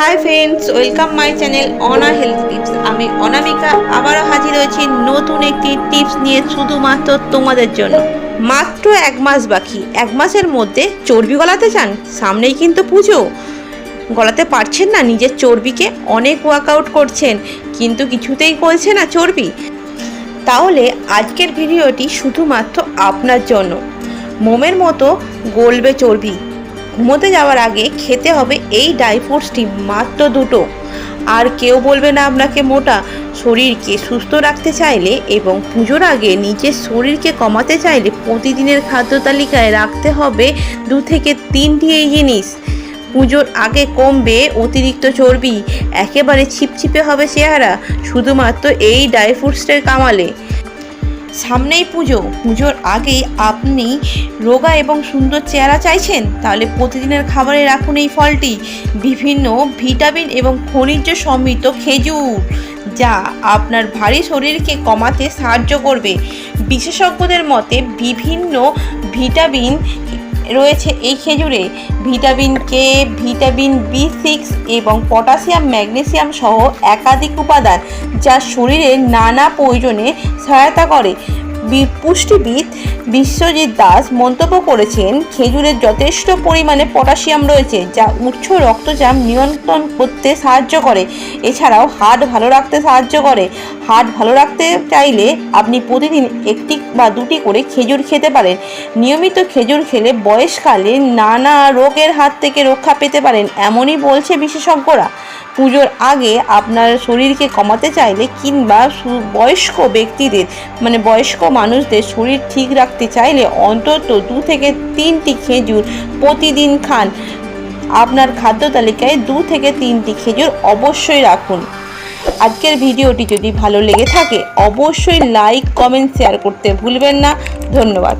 Hi friends welcome my channel অনা health tips আমি অনামিকা, আবারও হাজির হয়েছি নতুন একটি টিপস নিয়ে শুধুমাত্র তোমাদের জন্য। মাত্র এক মাস বাকি, এক মাসের মধ্যে চর্বি গলাতে চান? সামনেই কিন্তু পুজো। গলাতে পারছেন না নিজের চর্বিকে? অনেক ওয়ার্কআউট করছেন, কিন্তু কিছুতেই গলছে না চর্বি। তাহলে আজকের ভিডিওটি শুধুমাত্র আপনার জন্য। মোমের মতো গলবে চর্বি। ঘুমোতে যাওয়ার আগে খেতে হবে এই ড্রাই ফ্রুটসটি মাত্র দুটো। আর কেউ বলবে না আপনাকে মোটা। শরীরকে সুস্থ রাখতে চাইলে এবং পুজোর আগে নিজের শরীরকে কমাতে চাইলে প্রতিদিনের খাদ্য তালিকায় রাখতে হবে দু থেকে তিনটি এই জিনিস। পুজোর আগে কমবে অতিরিক্ত চর্বি। একেবারে ছিপছিপে হবে চেহারা। শুধুমাত্র এই ড্রাই কামালে। সামনেই পুজো। পুজোর আগে আপনি রোগা এবং সুন্দর চেহারা চাইছেন? তাহলে প্রতিদিনের খাবারে রাখুন এই ফলটি। বিভিন্ন ভিটামিন এবং খনিজ সমৃদ্ধ খেজুর, যা আপনার ভারী শরীরকে কমাতে সাহায্য করবে। বিশেষজ্ঞদের মতে বিভিন্ন ভিটামিন রয়েছে এই খেজুরে vitamin K vitamin B six এবং পটাশিয়াম, ম্যাগনেসিয়াম সহ একাধিক উপাদান যা শরীরের নানা প্রয়োজনে সহায়তা করে। পুষ্টিবিদ বিশ্বজিৎ দাস মন্তব্য করেছেন, খেজুরের যথেষ্ট পরিমাণে পটাশিয়াম রয়েছে, যা উচ্চ রক্তচাপ নিয়ন্ত্রণ করতে সাহায্য করে। এছাড়াও হার্ট ভালো রাখতে সাহায্য করে। হার্ট ভালো রাখতে চাইলে আপনি প্রতিদিন একটি বা দুটি করে খেজুর খেতে পারেন। নিয়মিত খেজুর খেলে বয়সকালে নানা রোগের হাত থেকে রক্ষা পেতে পারেন, এমনই বলছে বিশেষজ্ঞরা। পুজোর আগে আপনার শরীরকে কমাতে চাইলে কিংবা বয়স্ক ব্যক্তিদের মানে বয়স্ক মানুষদের শরীর ঠিক রাখতে চাইলে অন্তত দু থেকে তিনটি খেজুর প্রতিদিন খান। আপনার খাদ্য তালিকায় দু থেকে তিনটি খেজুর অবশ্যই রাখুন। আজকের ভিডিওটি যদি ভালো লেগে থাকে, অবশ্যই লাইক, কমেন্ট, শেয়ার করতে ভুলবেন না। ধন্যবাদ।